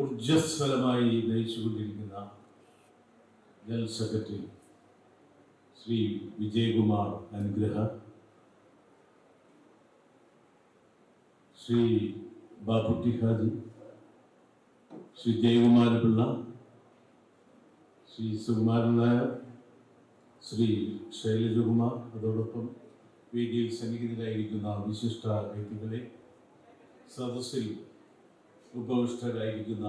ഊർജസ്വലമായി നയിച്ചുകൊണ്ടിരിക്കുന്ന general secretary Shri Vijayakumar അനുഗ്രഹ ശ്രീ ബാബുട്ടി ഹാജി ശ്രീ ജയകുമാര ശ്രീ സുകുമാരൻ നായർ ശ്രീ ശൈലജകുമാർ അതോടൊപ്പം വേദിയിൽ സന്നിഹിതരായിരിക്കുന്ന വിശിഷ്ട വ്യക്തികളെ സദസ്സിൽ ഉപവിഷ്ടരായിരിക്കുന്ന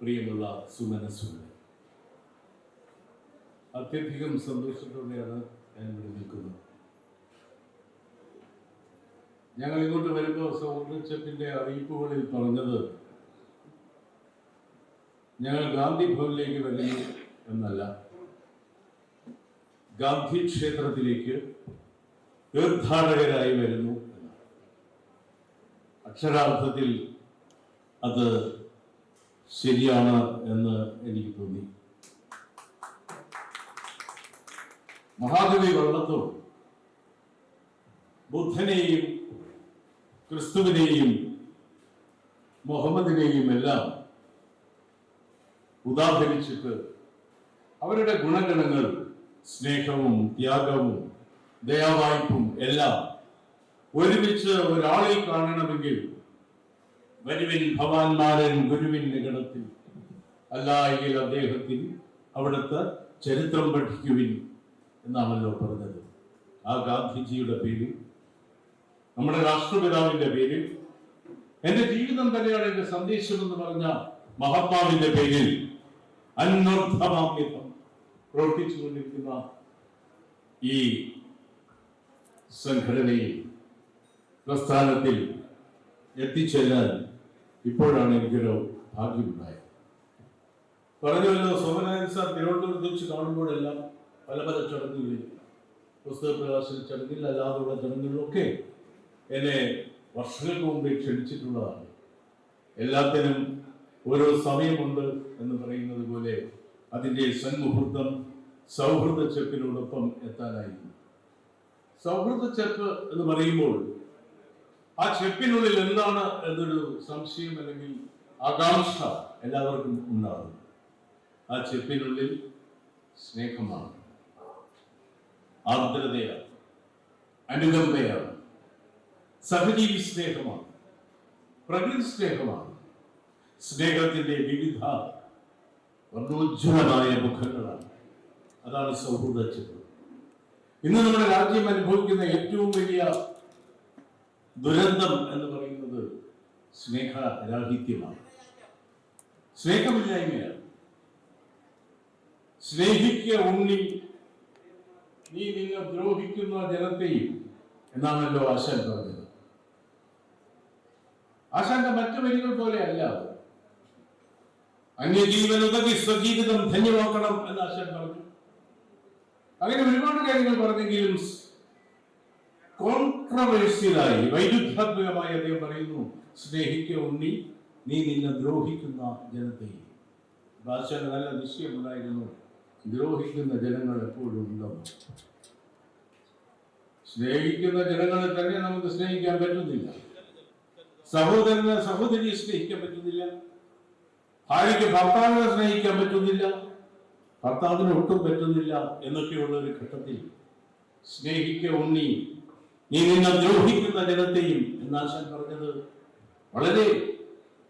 പ്രിയമുള്ള സുമനസ്സുകളെ അത്യധികം സന്തോഷത്തോടെയാണ് ഞാൻ ഇവിടെ നിൽക്കുന്നത്. ഞങ്ങൾ ഇങ്ങോട്ട് വരുമ്പോൾ സൗഹൃദത്തിന്റെ അറിയിപ്പുകളിൽ പറഞ്ഞത് ഞങ്ങൾ ഗാന്ധി ഭവനിലേക്ക് വരുന്നു എന്നല്ല. ഗാന്ധി ക്ഷേത്രത്തിലേക്ക് തീർത്ഥാടകരായി വരുന്നു അക്ഷരാർത്ഥത്തിൽ അത് ശരിയാണ് എന്ന് എനിക്ക് തോന്നി. മഹാകവി വള്ളത്തോൾ ബുദ്ധനെയും ക്രിസ്തുവിനെയും മുഹമ്മദിനെയും എല്ലാം ഉദാഹരിച്ചിട്ട് അവരുടെ ഗുണഗണങ്ങൾ സ്നേഹവും ത്യാഗവും ദയാവായ്പും എല്ലാം ഒരുമിച്ച് ഒരാളിൽ കാണണമെങ്കിൽ വരുവിൻ ഭവാന്മാരൻ ഗുരുവിൻ നിഗണത്തിൽ. അല്ലായെങ്കിൽ അദ്ദേഹത്തിൽ അവിടുത്തെ ചരിത്രം പഠിക്കുവിൻ എന്നാണല്ലോ പറഞ്ഞത്. ആ ഗാന്ധിജിയുടെ പേരിൽ നമ്മുടെ രാഷ്ട്രപിതാവിന്റെ പേരിൽ എന്റെ ജീവിതം തന്നെയാണ് എന്റെ സന്ദേശം എന്ന് പറഞ്ഞ മഹാത്മാവിന്റെ പേരിൽ അന്വർത്ഥമാമ്യത്വം പ്രവർത്തിച്ചുകൊണ്ടിരിക്കുന്ന ഈ സംഘടനയിൽ പ്രസ്ഥാനത്തിൽ എത്തിച്ചേരാൻ ഇപ്പോഴാണ് എനിക്കൊരു ഭാഗ്യമുണ്ടായത്. പറഞ്ഞുവല്ലോ സോമനാഥൻ സാർ തിരുവനന്തപുരത്ത് വെച്ച് കാണുമ്പോഴെല്ലാം പല പല ചടങ്ങുകളിൽ പുസ്തക പ്രകാശന ചടങ്ങിൽ അല്ലാതെയുള്ള ചടങ്ങുകളിലൊക്കെ എന്നെ വർഷങ്ങൾക്ക് മുമ്പേ ക്ഷണിച്ചിട്ടുള്ളതാണ്. എല്ലാത്തിനും ഓരോ സമയമുണ്ട് എന്ന് പറയുന്നത് പോലെ അതിന്റെ സന്മുഹൂർത്തം സൗഹൃദ ചെപ്പിനോടൊപ്പം എത്താനായിരുന്നു സൗഹൃദ ചെപ്പ് എന്ന് പറയുമ്പോൾ ആ ചെപ്പിനുള്ളിൽ എന്താണ് എന്നൊരു സംശയം അല്ലെങ്കിൽ ആകാംക്ഷ എല്ലാവർക്കും ഉണ്ടാകും. ആ ചെപ്പിനുള്ളിൽ സ്നേഹമാണ്. ആർദ്രതയാണ്. അനുകമ്പയാണ്. സഹജീവി സ്നേഹമാണ്. പ്രകൃതി സ്നേഹമാണ്. സ്നേഹത്തിന്റെ വിവിധ വർണോജ്വലമായ മുഖങ്ങളാണ്. അതാണ് സൗഹൃദ ചെപ്പ്. ഇന്ന് നമ്മുടെ രാജ്യം അനുഭവിക്കുന്ന ഏറ്റവും വലിയ ദുരന്തം എന്ന് പറയുന്നത് സ്നേഹരാഹിത്യമാണ് സ്നേഹമില്ലായ്മയാണ്. സ്നേഹിക്ക ഉണ്ണി നീ നിന്നെ ദ്രോഹിക്കുന്ന ജനത്തെയും എന്നാണല്ലോ ആശാൻ പറഞ്ഞത്. ആശാന്റെ മറ്റു വരികൾ പോലെ അല്ല. അന്യജീവനുതകി സ്വജീവിതം ധന്യമാക്കണം എന്ന് ആശാൻ പറഞ്ഞു. അങ്ങനെ ഒരുപാട് കാര്യങ്ങൾ പറഞ്ഞെങ്കിലും കോൺട്രവേഴ്സ്യലായി വൈരുദ്ധ്യാത്മകമായി അദ്ദേഹം പറയുന്നു സ്നേഹിക്ക ഉണ്ണി നീ നിന്നെ ദ്രോഹിക്കുന്ന ജനത്തെ. ഭാഷയുടെ നല്ല നിശ്ചയമുണ്ടായിരുന്നു ദ്രോഹിക്കുന്ന ജനങ്ങൾ എപ്പോഴും ഉണ്ടാവും സ്നേഹിക്കുന്ന ജനങ്ങളെ തന്നെ നമുക്ക് സ്നേഹിക്കാൻ പറ്റുന്നില്ല. സഹോദരനെ സഹോദരിയെ സ്നേഹിക്കാൻ പറ്റുന്നില്ല. ഭാര്യയ്ക്ക് ഭർത്താവിനെ സ്നേഹിക്കാൻ പറ്റുന്നില്ല. ഭർത്താവിന് ഒട്ടും പറ്റുന്നില്ല എന്നൊക്കെയുള്ള ഒരു ഘട്ടത്തിൽ സ്നേഹിക്ക ഉണ്ണി നീ നിന്നെ ദ്രോഹിക്കുന്ന ജനത്തെയും എന്നാശൻ പറഞ്ഞത് വളരെ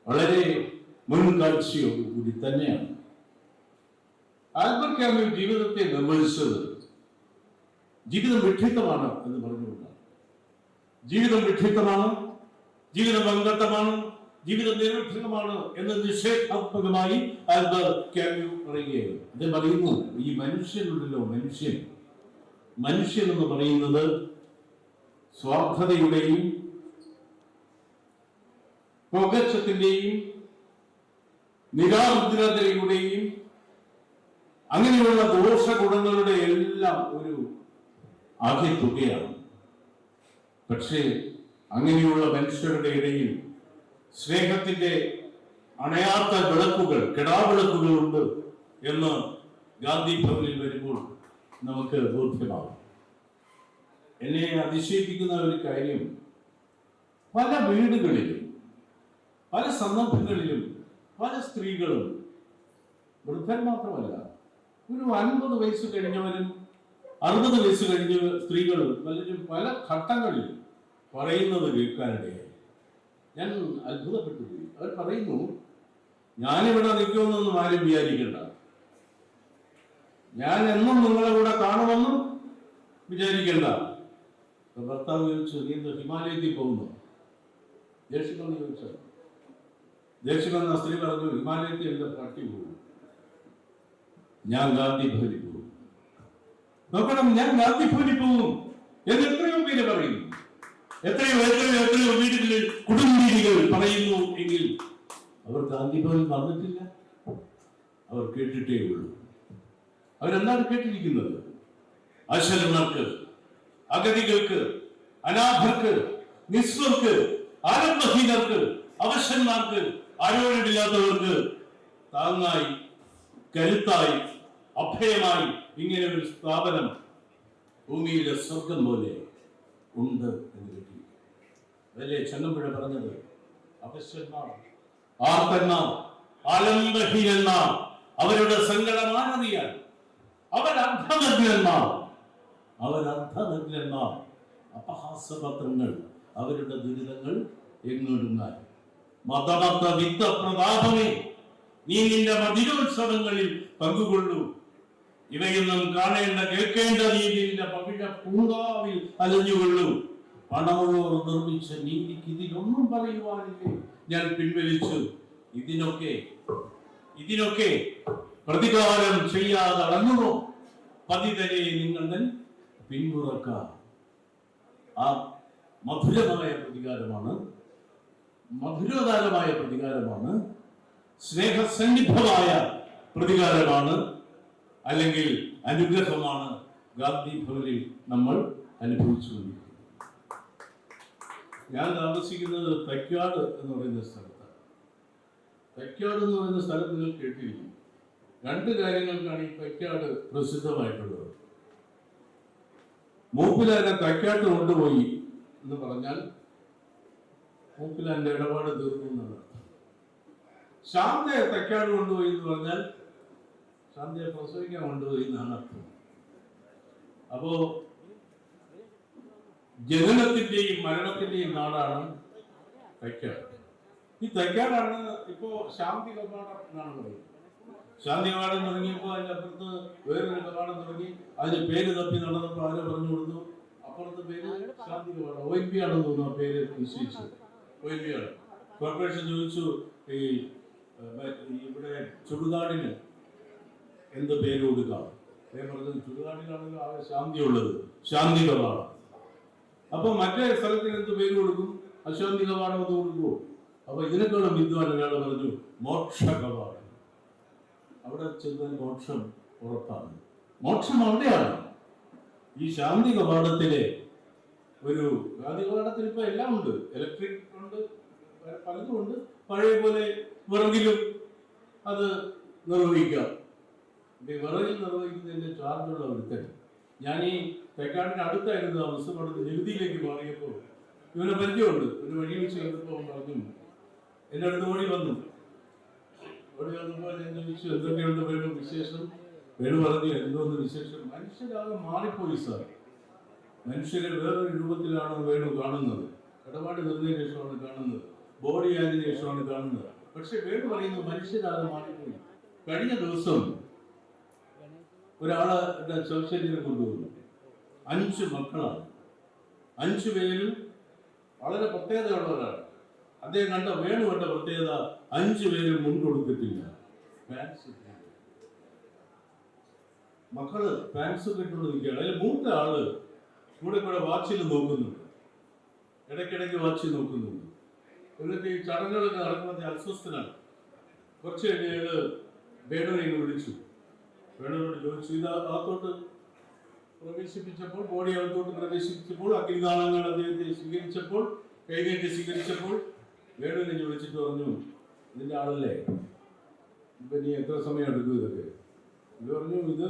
വളരെ മുൻകാഴ്ചയോടുകൂടി തന്നെയാണ്. ആൽബർട്ട് ക്യാമ്പിൽ ജീവിതത്തെ നിർവഹിച്ചത് ജീവിതം വിഡ്ഢിത്തമാണ് എന്ന് പറഞ്ഞുകൊണ്ടാണ്. ജീവിതം വിഡ്ഢിത്തമാണ് ജീവിതം വങ്കത്തമാണ് ജീവിതം നിരർത്ഥകമാണ് എന്ന് നിഷേധാത്മകമായി ആൽബർട്ട് ക്യാമു പറയുകയാണ്. അദ്ദേഹം പറയുന്നു ഈ മനുഷ്യനുണ്ടല്ലോ മനുഷ്യൻ. മനുഷ്യൻ എന്ന് പറയുന്നത് സ്വാർത്ഥതയുടെയും പൊകച്ചത്തിന്റെയും നിരാമുദ്രതയുടെയും അങ്ങനെയുള്ള ദോഷഗുണങ്ങളുടെ എല്ലാം ഒരു ആകെത്തുകയാണ് പക്ഷേ അങ്ങനെയുള്ള മനുഷ്യരുടെ ഇടയിൽ സ്നേഹത്തിന്റെ അണയാത്ത വിളക്കുകൾ കെടാവിളക്കുകളുണ്ട് എന്ന് ഗാന്ധി ഭവനിൽ വരുമ്പോൾ നമുക്ക് ബോധ്യമാകും. എന്നെ അതിശയിപ്പിക്കുന്ന ഒരു കാര്യം പല വീടുകളിലും പല സന്ദർഭങ്ങളിലും പല സ്ത്രീകളും വൃദ്ധൻ മാത്രമല്ല ഒരു അൻപത് വയസ്സ് കഴിഞ്ഞവരും അറുപത് വയസ്സ് കഴിഞ്ഞ സ്ത്രീകളും പലരും പല ഘട്ടങ്ങളിൽ പറയുന്നത് കേൾക്കാനിടയായി. ഞാൻ അത്ഭുതപ്പെട്ടു പോയി അവർ പറയുന്നു ഞാനിവിടെ നിൽക്കുമെന്നൊന്നും ആരും വിചാരിക്കണ്ട. ഞാൻ എന്നും നിങ്ങളെ കൂടെ കാണുമെന്നും വിചാരിക്കണ്ട. ഭർത്താവ് ചോദിച്ചു നീ എന്താ ഹിമാലയത്തിൽ പോകുന്നു. ദേഷ്യമെന്ന് ചോദിച്ചു ദേഷ്യമെന്ന സ്ത്രീ പറഞ്ഞു ഹിമാലയത്തിൽ എന്റെ പട്ടി പോകും ഞാൻ ഗാന്ധി ഭവനിൽ പോകും. നോക്കണം ഞാൻ ഗാന്ധി ഭവനിൽ പോകും എന്ന് എത്രയോ പേര് പറയുന്നു. എത്രയോ എത്രയോ എത്രയോ വീടുകളിൽ കുടുംബീതികൾ പറയുന്നു എങ്കിൽ അവർ ഗാന്ധി ഭവനിൽ വന്നിട്ടില്ല. അവർ കേട്ടിട്ടേ ഉള്ളൂ. അവരെന്താണ് കേട്ടിരിക്കുന്നത്? അശരണർക്ക് അഗതികൾക്ക് അനാഥർക്ക് നിസ്വർക്ക് ആരംഭഹീനർക്ക് അവശന്മാർക്ക് ആരോഗ്യമില്ലാത്തവർക്ക് താങ്ങായി കരുത്തായി അഭയമായി ഇങ്ങനെ ഒരു സ്ഥാപനം ഭൂമിയിലെ സ്വർഗം പോലെ ഉണ്ട് എന്ന് കിട്ടി. അതല്ലേ ചങ്ങമ്പുഴ പറഞ്ഞത്? അവശന്മാർ ആർത്തന്മാർ ആലംബഹീനന്മാർ അവരുടെ സങ്കടമാനറിയാൻ അവരർദ്ധനഗ്നന്മാർ അവരർദ്ധനഗ്നന്മാർ അപഹാസപത്രങ്ങൾ അവരുടെ ദുരിതങ്ങൾ എങ്ങൊടുങ്ങാൻ മതമത വിത്ത പ്രതാപമേ നീ നിന്റെ മതിരോത്സവങ്ങളിൽ പങ്കുകൊള്ളൂ. ഇവയൊന്നും കാണേണ്ട കേൾക്കേണ്ട രീതിയിലെ പവിഴ പൂങ്കാവിൽ അലഞ്ഞുകൊള്ളൂ. പണമുള്ളവർ നിർമ്മിച്ച നീതിക്ക് ഇതിനൊന്നും പറയുവാനില്ലേ? ഞാൻ പിൻവലിച്ചു. ഇതിനൊക്കെ ഇതിനൊക്കെ പ്രതികാരം ചെയ്യാതെ അടങ്ങുമോ പതിതരെ നിങ്ങൾ പിന്മുറക്ക ആ മധുരമായ പ്രതികാരമാണ് മധുരോദാരമായ പ്രതികാരമാണ് സ്നേഹസന്നിഗ്ധമായ പ്രതികാരമാണ് അല്ലെങ്കിൽ അനുഗ്രഹമാണ് ഗാന്ധി ഭവനിൽ നമ്മൾ അനുഭവിച്ചുകൊണ്ടിരിക്കുന്നത്. ഞാൻ താമസിക്കുന്നത് തൈക്കാട് എന്ന് പറയുന്ന സ്ഥലത്താണ്. തൈക്കാട് എന്ന് പറയുന്ന സ്ഥലത്ത് നിങ്ങൾ കേട്ടിരിക്കും രണ്ട് കാര്യങ്ങൾക്കാണ് ഈ തൈക്കാട് പ്രസിദ്ധമായിട്ടുള്ളത്. മൂപ്പിലാനെ തൈക്കാട്ട് കൊണ്ടുപോയി എന്ന് പറഞ്ഞാൽ മൂപ്പിലാന്റെ ഇടപാട് തീർന്നു എന്നാണ് അർത്ഥം. ശാന്തയെ തൈക്കാട് കൊണ്ടുപോയി എന്ന് പറഞ്ഞാൽ ശാന്തയെ പ്രസവിക്കാൻ കൊണ്ടുപോയി എന്നാണ് അർത്ഥം. അപ്പോ ജനനത്തിന്റെയും മരണത്തിന്റെയും നാടാണ് തൈക്കാട് ഈ തൈക്കാടാണ് ഇപ്പോ ശാന്തി കപാടം എന്നാണ് പറയുന്നത്. ശാന്തി തുടങ്ങിയപ്പോൾ അതിന്റെ അപ്പുറത്ത് വേറൊരു കവാടം തുടങ്ങി. അതിന് പേര് തപ്പി നടന്നപ്പോൾ അവരെ പറഞ്ഞു കൊടുത്തു. അപ്പുറത്തെ പേര് ശാന്തി കവാടം ഒ പി ആണെന്ന് തോന്നുന്നു ആ പേര് നിശ്ചയിച്ചു. ഒ പി ആണ്. കോർപ്പറേഷൻ ചോദിച്ചു ഈ ഇവിടെ ചുടുകാടിന് എന്ത് പേര് കൊടുക്കാം? അദ്ദേഹം പറഞ്ഞത് ചുടുകാടിനാണെങ്കിൽ ആകെ ശാന്തി ഉള്ളത് ശാന്തി കവാടം അപ്പൊ മറ്റേ സ്ഥലത്തിന് എന്ത് പേര് കൊടുക്കും? അശാന്തി കവാടം അത് കൊടുക്കുമോ അപ്പൊ ഇതിനേക്കാളും വിദ്വാൻ പറഞ്ഞു മോക്ഷ കവാടം അവിടെ ചെന്നാൽ മോക്ഷം ഉറപ്പാണ്. മോക്ഷം അവിടെയാണ്. ഈ ശാന്തി കവാടത്തിലെ ഒരു ശാന്തി കവാടത്തിൽ ഇപ്പൊ എല്ലാം ഉണ്ട്. ഇലക്ട്രിക് ഉണ്ട് പലതും ഉണ്ട്. പഴയ പോലെ വിറകിലും അത് നിർവഹിക്കാം. വിറകിൽ നിർവഹിക്കുന്നതിന്റെ ചാർജുള്ള ഒരുത്തൻ. ഞാൻ ഈ തെക്കാടിന് അടുത്തായിരുന്നു താമസം അവിടെ നികുതിയിലേക്ക് മാറിയപ്പോൾ. ഇവനെ പരിചയമുണ്ട്. ഒരു വഴി വെച്ച് കണ്ടപ്പോൾ പറഞ്ഞു എന്റെ അടുത്ത് ഓടി വന്നു. ഓടി വന്നപ്പോൾ ഞാൻ ചോദിച്ചു എന്തൊക്കെയുണ്ട് വേണു വിശേഷം വേണു പറഞ്ഞു എന്തോന്ന് വിശേഷം. മനുഷ്യരാകെ മാറിപ്പോയി സാർ മനുഷ്യരെ വേറൊരു രൂപത്തിലാണ് വേണു കാണുന്നത്. ഇടപാട് ശേഷമാണ് കാണുന്നത്. ബോഡി ആയതിനു ശേഷമാണ് കാണുന്നത്. പക്ഷെ വേണു പറയുന്നത് മനുഷ്യരാകെ മാറിപ്പോയി. കഴിഞ്ഞ ദിവസം ഒരാളെ ശവശരീരം കൊണ്ടുവന്നു. അഞ്ച് മക്കളാണ്. അഞ്ചു പേരും വളരെ പ്രത്യേകതയുള്ളവരാണ്. അദ്ദേഹം കണ്ട വേണു കണ്ട പ്രത്യേകത അഞ്ചു പേരും മുൻകൊടുത്തിട്ടില്ല. മക്കൾ പാൻസ് ഇട്ടുകൊണ്ട് നിൽക്കുകയാണ് അതിൽ മൂത്ത ആൾ കൂടെ കൂടെ വാച്ചിൽ നോക്കുന്നുണ്ട്. ഇടയ്ക്കിടയ്ക്ക് വാച്ചിൽ നോക്കുന്നുണ്ട്. എന്നിട്ട് ഈ ചടങ്ങുകളൊക്കെ നടക്കുന്നത് അസ്വസ്ഥനാണ്. കുറച്ച് കഴിഞ്ഞ് വേണുവിനെ വിളിച്ചു. വേണുവിനോട് ചോദിച്ചു ഇത് അകത്തോട്ട് പ്രവേശിപ്പിച്ചപ്പോൾ ബോഡി അകത്തോട്ട് പ്രവേശിപ്പിച്ചപ്പോൾ അഗ്നിനാളങ്ങൾ അദ്ദേഹത്തെ സ്വീകരിച്ചപ്പോൾ കൈനീട്ടി സ്വീകരിച്ചപ്പോൾ വേണുവിനെ വിളിച്ചിട്ട് പറഞ്ഞു ഇതിന്റെ ആളല്ലേ? ഇപ്പൊ നീ എത്ര സമയം എടുക്കും ഇതൊക്കെ? ഇത് പറഞ്ഞു ഇത്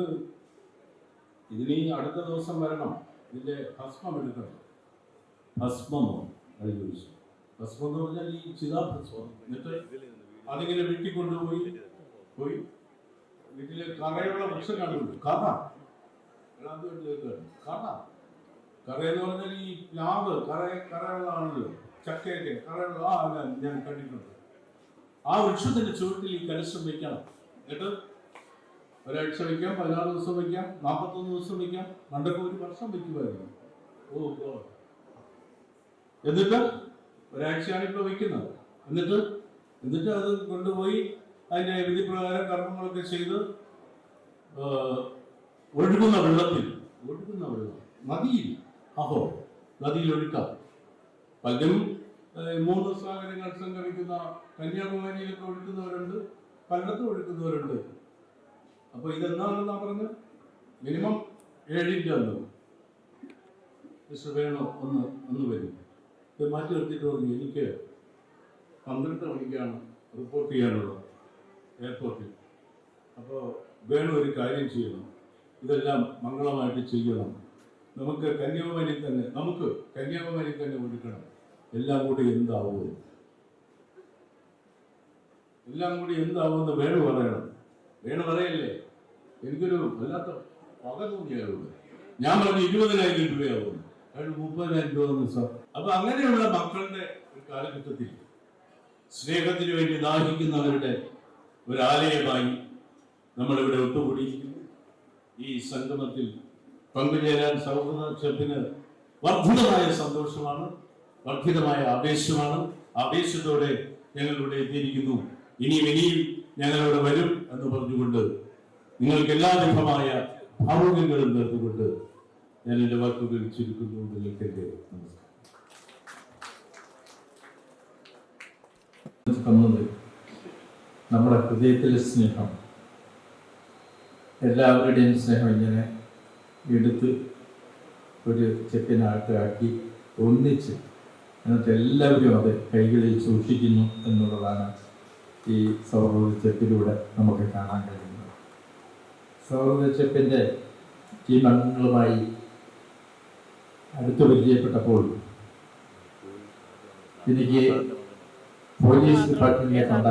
ഇതിനി അടുത്ത ദിവസം വരണം. ഇതിന്റെ ഭസ്മം എടുക്കണം. ഭസ്മമോ അത് ചോദിച്ചു. ഭസ്മം എന്ന് പറഞ്ഞാൽ ഈ ചിതാഭസ്മം. എന്നിട്ട് അതിങ്ങനെ വെട്ടിക്കൊണ്ടുപോയി പോയി വീട്ടിലെ കറയുള്ള വൃക്ഷം കാണുന്നുണ്ട് കറ. കറ. കറ എന്ന് പറഞ്ഞാൽ ഈ പ്ലാവ് കറ കറയുള്ളതാണല്ലോ ചക്കയൊക്കെ കറയുള്ള ആ ഞാൻ ഞാൻ കണ്ടിട്ടുണ്ട്. ആ വൃക്ഷത്തിന്റെ ചുവട്ടിൽ ഈ കലശം വയ്ക്കണം എന്നിട്ട് ഒരാഴ്ച വയ്ക്കാം പതിനാറ് ദിവസം വയ്ക്കാം നാൽപ്പത്തൊന്ന് ദിവസം വയ്ക്കാം പണ്ടൊക്കെ ഒരു വർഷം വയ്ക്കുമായിരുന്നു ഓ. എന്നിട്ട് ഒരാഴ്ചയാണ് ഇപ്പൊ വയ്ക്കുന്നത് എന്നിട്ട് എന്നിട്ട് അത് കൊണ്ടുപോയി അതിന്റെ വിധിപ്രകാരം കർമ്മങ്ങളൊക്കെ ചെയ്ത് ഒഴുകുന്ന വെള്ളത്തിൽ ഒഴുകുന്ന വെള്ളം. നദിയിൽ. അഹോ നദിയിൽ ഒഴുക്കാം. പലരും മൂന്ന് സാഗരങ്ങൾ സംഗമിക്കുന്ന കന്യാകുമാരിയിലൊക്കെ ഒഴുക്കുന്നവരുണ്ട് പലയിടത്തും ഒഴുക്കുന്നവരുണ്ട്. അപ്പൊ ഇതെന്താണെന്നാ പറഞ്ഞത് മിനിമം ഏഴിന്റെ ഒന്ന് മിസ്റ്റർ വേണോ ഒന്ന് ഒന്ന് വരും. ഇത് മാറ്റി നിർത്തിയിട്ട് പറഞ്ഞു എനിക്ക് പന്ത്രണ്ട് മണിക്കാണ് റിപ്പോർട്ട് ചെയ്യാനുള്ളത് എയർപോർട്ടിൽ അപ്പോൾ വേണം ഒരു കാര്യം ചെയ്യണം. ഇതെല്ലാം മംഗളമായിട്ട് ചെയ്യണം. നമുക്ക് കന്യാകുമാരി തന്നെ നമുക്ക് കന്യാകുമാരി തന്നെ ഒഴുക്കണം. എല്ലാം കൂടി എന്താവും? എല്ലാം കൂടി എന്താവുമെന്ന് വേണു പറയണം. വേണു പറയല്ലേ? എനിക്കൊരു വല്ലാത്ത പക തോന്നിയായിരുന്നു. ഞാൻ പറഞ്ഞു ഇരുപതിനായിരം രൂപയാവും. അയാൾ മുപ്പതിനായിരം രൂപ സാർ. അപ്പൊ അങ്ങനെയുള്ള മക്കളുടെ ഒരു കാലഘട്ടത്തിൽ സ്നേഹത്തിന് വേണ്ടി ദാഹിക്കുന്നവരുടെ ഒരു ആലയമായി നമ്മളിവിടെ ഒത്തുകൂടിയിരിക്കുന്നു. ഈ സംഗമത്തിൽ പങ്കുചേരാൻ സൗഹൃദക്ഷത്തിന് വർദ്ധിതമായ സന്തോഷമാണ്. വർദ്ധിതമായ ആവേശമാണ്. ആവേശത്തോടെ ഞങ്ങളിവിടെ എത്തിയിരിക്കുന്നു. ഇനിയും ഇനിയും ഞങ്ങളിവിടെ വരും എന്ന് പറഞ്ഞുകൊണ്ട് നിങ്ങൾക്ക് എല്ലാ വിധമായ ഭാവുകങ്ങളും നേർന്നുകൊണ്ട് ഞാൻ എന്റെ വാക്കുകൾ ചുരുക്കുന്നു നിങ്ങൾക്ക് എന്റെ നമ്മുടെ ഹൃദയത്തിലെ സ്നേഹം എല്ലാവരുടെയും സ്നേഹം ഇങ്ങനെ എടുത്ത് ഒരു ആക്കി ഒന്നിച്ച് എന്നിട്ട് എല്ലാവരും അത് കൈകളിൽ സൂക്ഷിക്കുന്നു എന്നുള്ളതാണ് ഈ ചെപ്പിലൂടെ നമുക്ക് കാണാൻ കഴിയുന്നത്. ചെപ്പിന്റെ ഈ മണ്ണുകളുമായി അടുത്ത് പരിചയപ്പെട്ടപ്പോൾ എനിക്ക് പോലീസ് ഡിപ്പാർട്ട്മെന്റിനെ കണ്ട